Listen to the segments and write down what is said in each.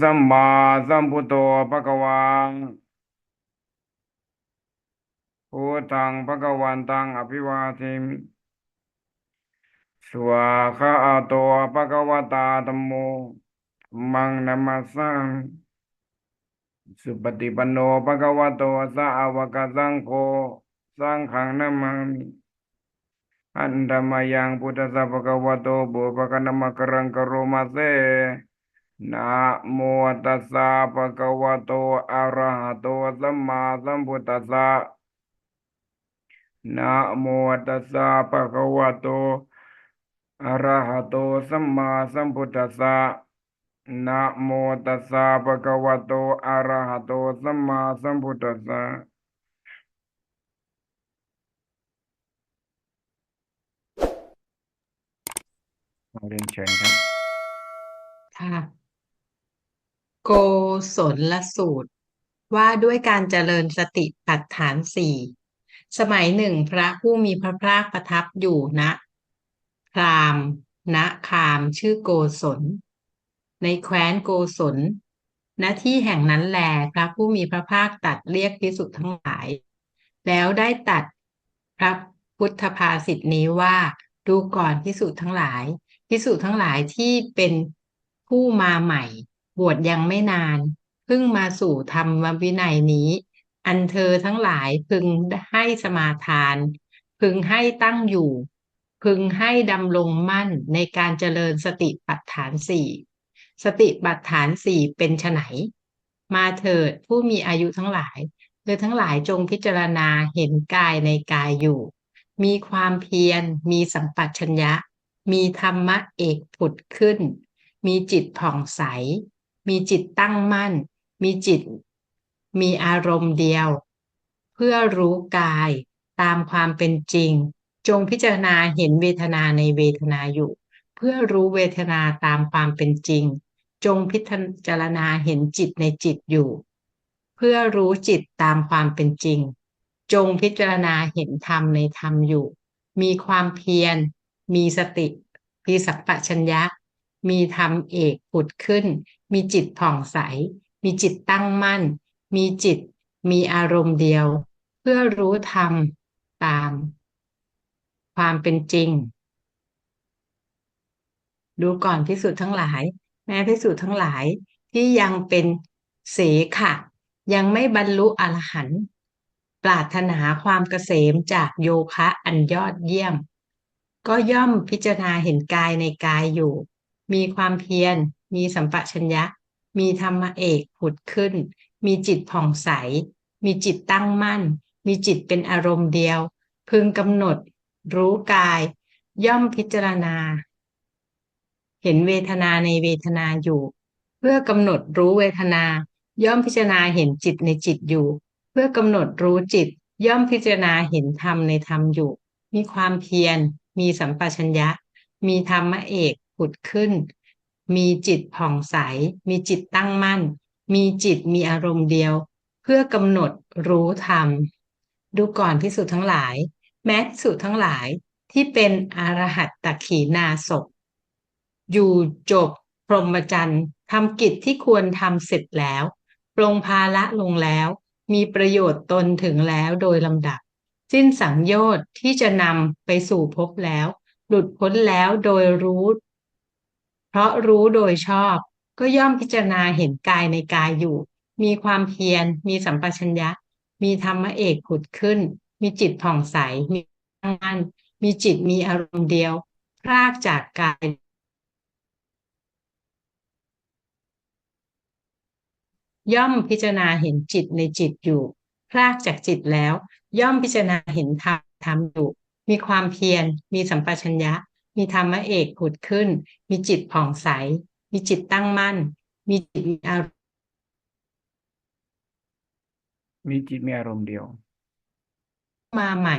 สัมมาสัมพุทโธภะคะวาพุทธังภะคะวันตังอภิวาเทมิสวาคะอะโตภะคะวตาธัมโมมังนัมมัสสามิสุปฏิปันโนภะคะวะโตสาวกสังโฆสังฆังนามามิอันธรรมยังพุทธสสะภะคะวะโตบุพกนัมมะกรังกโรมาเซ นะโมตัสสะภะคะวะโตอะระหะโตสัมมาสัมพุทธัสสะนะโมตัสสะภะคะวะโตอะระหะโตสัมมาสัมพุทธัสสะนะโมตัสสะภะคะวะโตอะระหะโตสัมมาสัมพุทธัสสะเรียนเชิญครับค่ะ โกศลสูตร ว่าด้วยการเจริญสติปัฏฐานสี่สมัยหนึ่งพระผู้มีพระภาคประทับอยู่ณพรามณ์ณคามชื่อโกศล ในแคว้นโกศลณที่แห่งนั้นแลพระผู้มีพระภาคตัดเรียกภิกษุทั้งหลาย แล้วได้ตัดพระพุทธภาษิตนี้ว่าดูก่อนภิกษุทั้งหลายภิกษุทั้งหลายที่เป็นผู้มาใหม่ บวชยังไม่นาน เพิ่งมาสู่ธรรมวินัยนี้ อันเธอทั้งหลายพึงให้สมาทาน พึงให้ตั้งอยู่ พึงให้ดำรงมั่นในการเจริญสติปัฏฐานสี่สติปัฏฐานสี่เป็นไฉนมาเถิดผู้มีอายุทั้งหลายเธอทั้งหลายจงพิจารณาเห็นกายในกายอยู่ มีความเพียร มีสัมปชัญญะ มีธรรมะเอกผุดขึ้น มีจิตผ่องใส มีจิตตั้งมั่น มีจิต มีอารมณ์เดียว เพื่อรู้กายตามความเป็นจริง จงพิจารณาเห็นเวทนาในเวทนาอยู่ เพื่อรู้เวทนาตามความเป็นจริง จงพิจารณาเห็นจิตในจิตอยู่ เพื่อรู้จิตตามความเป็นจริง จงพิจารณาเห็นธรรมในธรรมอยู่ มีความเพียร มีสติมีสัพพัญญะมีธรรมเอกผุดขึ้น มีจิตผ่องใส มีจิตตั้งมั่น มีจิตมีอารมณ์เดียว เพื่อรู้ธรรมตาม ความเป็นจริง ดูก่อนพิสุทธ์ทั้งหลาย แม้พิสุทธ์ทั้งหลายที่ยังเป็นเสขะ ยังไม่บรรลุอรหันต์ปรารถนาความเกษมจากโยคะอันยอดเยี่ยม ก็ย่อมพิจารณาเห็นกายในกายอยู่ มีความเพียร มีสัมปชัญญะ มีธรรมเอกผุดขึ้น มีจิตผ่องใส มีจิตตั้งมั่น มีจิตเป็นอารมณ์เดียว พึงกำหนด รู้กาย ย่อมพิจารณา เห็นเวทนาในเวทนาอยู่ เพื่อกำหนดรู้เวทนา ย่อมพิจารณาเห็นจิตในจิตอยู่ เพื่อกำหนดรู้จิต ย่อมพิจารณาเห็นธรรมในธรรมอยู่ มีความเพียร มีสัมปชัญญะ มีธรรมเอกผุดขึ้น มีจิตผ่องใส มีจิตตั้งมั่น มีจิตมีอารมณ์เดียว เพื่อกำหนดรู้ธรรม ดูก่อนพิสุทั้งหลาย แม้พิสุทั้งหลายที่เป็นอรหัตตขีนาศพอยู่จบพรหมจรรย์ทำกิจที่ควรทำเสร็จแล้วปรงภาละลงแล้ว มีประโยชน์ตนถึงแล้วโดยลำดับ สิ้นสังโยชน์ที่จะนำไปสู่ภพแล้ว หลุดพ้นแล้วโดยรู้ เพราะรู้โดยชอบก็ย่อมพิจารณาเห็นกายในกายอยู่ มีความเพียร มีสัมปชัญญะ มีธรรมเอกผุดขึ้น มีจิตผ่องใส มีตั้งมั่นมีจิตมีอารมณ์เดียว พรากจากกาย ย่อมพิจารณาเห็นจิตในจิตอยู่ พรากจากจิตแล้ว ย่อมพิจารณาเห็นธรรมธรรมอยู่ มีความเพียร มีสัมปชัญญะ มีธรรมเอกผุดขึ้น มีจิตผ่องใส มีจิตตั้งมั่น มีจิตมีอารมณ์มีจิตมีอารมณ์เดียว มาใหม่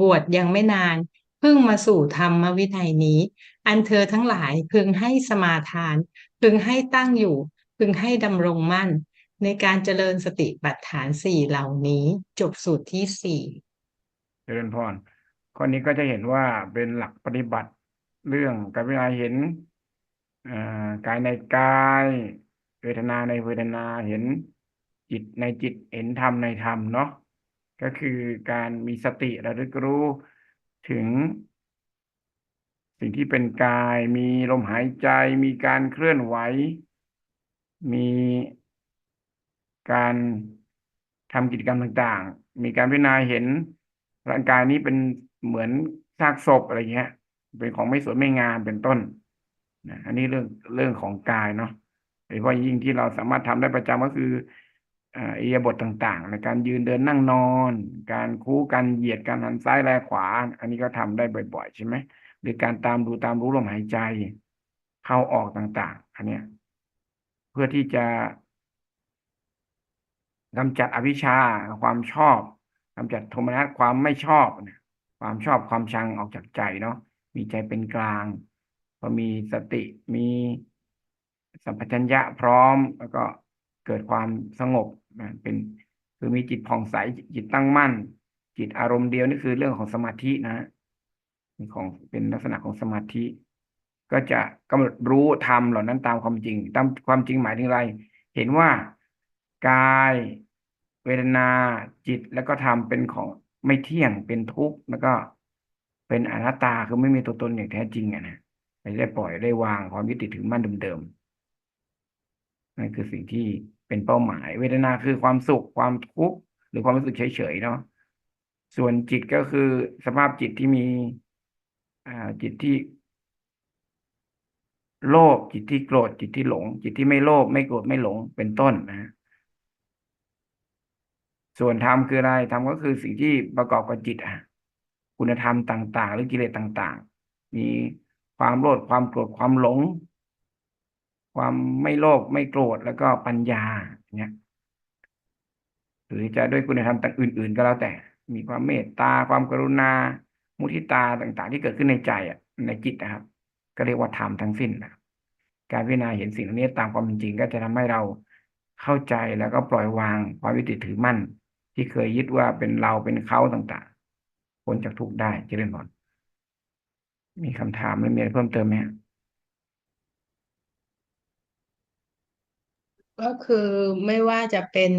บวชยังไม่นานเพิ่งมาสู่ธรรมวินัยนี้ อันเธอทั้งหลายพึงให้สมาทาน พึงให้ตั้งอยู่ พึงให้ดำรงมั่น ในการเจริญสติปัฏฐานสี่เหล่านี้ จบสูตรที่สี่เจริญพรข้อนี้ก็จะเห็นว่าเป็นหลักปฏิบัติ เรื่องการพิจารณาเห็นกายในกายเวทนาในเวทนาเห็นจิตในจิตเห็นธรรมในธรรมเนาะก็คือการมีสติระลึกรู้ถึง สิ่งที่เป็นกายมีลมหายใจ มีการเคลื่อนไหว มีการทำกิจกรรมต่าง ๆ มีการพิจารณาเห็นร่างกายนี้เป็นเหมือนซากศพอะไรเงี้ย เป็นของไม่สวยไม่งามเป็นต้นนะอันนี้เรื่องเรื่องของกายเนาะโดยเฉพาะยิ่งที่เราสามารถทำได้ประจำก็คืออ่าอิริยบถต่างๆ ในการยืนเดินนั่งนอน การคู่การเหยียดการหันซ้ายแลขวา อันนี้ก็ทำได้บ่อย ๆ ใช่ไหมหรือการตามดูตามรู้ลมหายใจ เข้าออกต่าง ๆ อันเนี้ย เพื่อที่จะกำจัดอวิชชาความชอบกำจัดโทมนัสความไม่ชอบเนี่ยความชอบความชังออกจากใจเนาะ มีใจเป็นกลาง พอมีสติมีสัมปชัญญะพร้อม แล้วก็เกิดความสงบนะเป็นคือมีจิตผ่องใสจิตตั้งมั่น จิตอารมณ์เดียวนี่คือเรื่องของสมาธินะของเป็นลักษณะของสมาธิ ก็จะกำหนดรู้ธรรมเหล่านั้นตามความจริง ตามความจริงหมายถึงอะไร เห็นว่ากายเวทนาจิตแล้วก็ธรรมเป็นของไม่เที่ยงเป็นทุกข์แล้วก็ เป็นอนัตตาคือไม่มีตัวตนอย่างแท้จริงอะนะไม่ได้ปล่อยได้วางความยึดติดถือมั่นเดิมๆนั่นคือสิ่งที่เป็นเป้าหมาย เวทนาคือความสุขความทุกข์หรือความรู้สึกเฉยๆเนาะส่วนจิตก็คือสภาพจิตที่มี อ่าจิตที่ โลภจิตที่โกรธจิตที่หลง จิตที่ไม่โลภไม่โกรธไม่หลงเป็นต้นนะฮะส่วนธรรมคืออะไรธรรมก็คือสิ่งที่ประกอบกับจิตอะ คุณธรรมต่าง ๆ หรือกิเลสต่าง ๆ มีความโลภความโกรธความหลง ความไม่โลภไม่โกรธแล้วก็ปัญญาเนี่ยหรือจะด้วยคุณธรรมต่างอื่น ๆ ก็แล้วแต่ มีความเมตตาความกรุณา มุทิตาต่างๆ ที่เกิดขึ้นในใจอะในจิตนะครับ ก็เรียกว่าธรรมทั้งสิ้นนะการพิจารณาเห็นสิ่งเหล่านี้ตามความเป็นจริงก็จะทำให้เราเข้าใจแล้วก็ปล่อยวางความยึดติดถือมั่น ที่เคยยึดว่าเป็นเราเป็นเขาต่างๆ พ้นจากทุกข์ได้เจริญพรมีคำถามหรือมีอะไรเพิ่มเติมไหมฮะก็คือไม่ว่าจะเป็น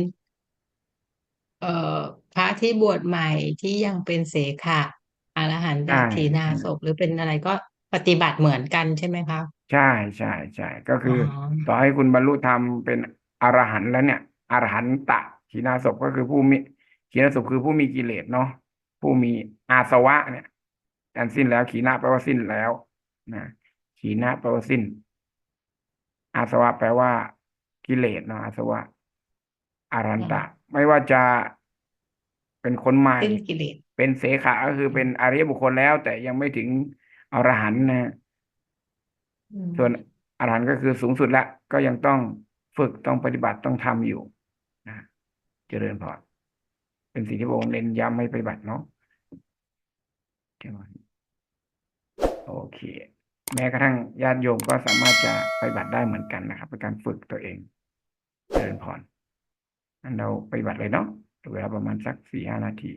เอ่อพระที่บวชใหม่ที่ยังเป็นเสขะอรหันตใช่ถีนาใช่ศพหรือเป็นอะไรก็ปฏิบัติเหมือนกันใช่ไหมคะใช่ใช่ใช่ก็คือออต่อให้คุณบรรลุธรรมเป็นอรหันต์แล้วเนี่ยอรหันตะขีณาสพก็คือผู้มีขีณาสพคือผู้มีกิเลสเนาะ ผู้มีอาสวะเนี่ยการสิ้นแล้ว ขีณะแปลว่าสิ้นแล้วนะขีณะแปลว่าสิ้น อาสวะแปลว่ากิเลสเนาะอาสวะอารันตะ ไม่ว่าจะเป็นคนใหม่สิ้นกิเลสเป็นเสขะก็คือเป็นอริยบุคคลแล้ว แต่ยังไม่ถึงอรหันต์นะอืมส่วนอรหันต์ก็คือสูงสุดละก็ยังต้องฝึกต้องปฏิบัติต้องทำอยู่นะเจริญพร เป็นสิ่งที่พระองค์เน้นย้ำให้ปฏิบัติเนาะเจริญโอเค แม้กระทั่งญาติโยมก็สามารถจะปฏิบัติได้เหมือนกันนะครับเป็นการฝึกตัวเองเจริญพรงั้นเราปฏิบัติเลยเนาะเวลาประมาณสักสี่ห้านาที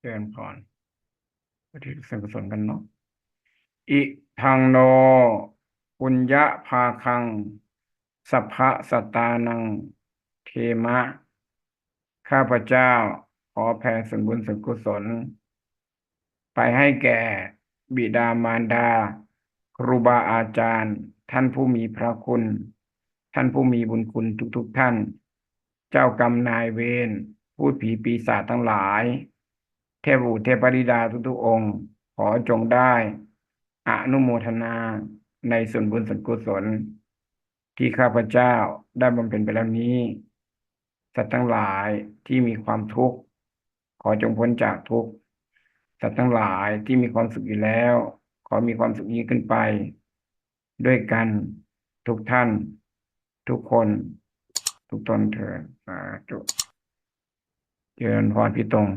เจริญพรปฏิส่วนกุศลกันเนาะอิทังโนปุญญะภาคังสัพพะสตานัง เทมะ ข้าพเจ้า ขอแผ่ส่วนบุญส่วนกุศล ไปให้แก่ บิดามารดา ครูบาอาจารย์ ท่านผู้มีพระคุณ ท่านผู้มีบุญคุณทุกๆท่าน เจ้ากรรมนายเวรพูดผีปีศาจทั้งหลาย ทพบุตรเทพธิดาทุกๆองค์ ขอจงได้อนุโมทนาในส่วนบุญส่วนกุศล ที่ข้าพเจ้าได้บำเพ็ญไปแล้วนี้ สัตว์ทั้งหลายที่มีความทุกข์ ขอจงพ้นจากทุกข์สัตว์ทั้งหลายที่มีความสุขอยู่แล้ว ขอมีความสุขยิ่งขึ้นไป ด้วยกันทุกท่าน ทุกคน ทุกตนเถิดสาธุเจริญพรพี่ตรง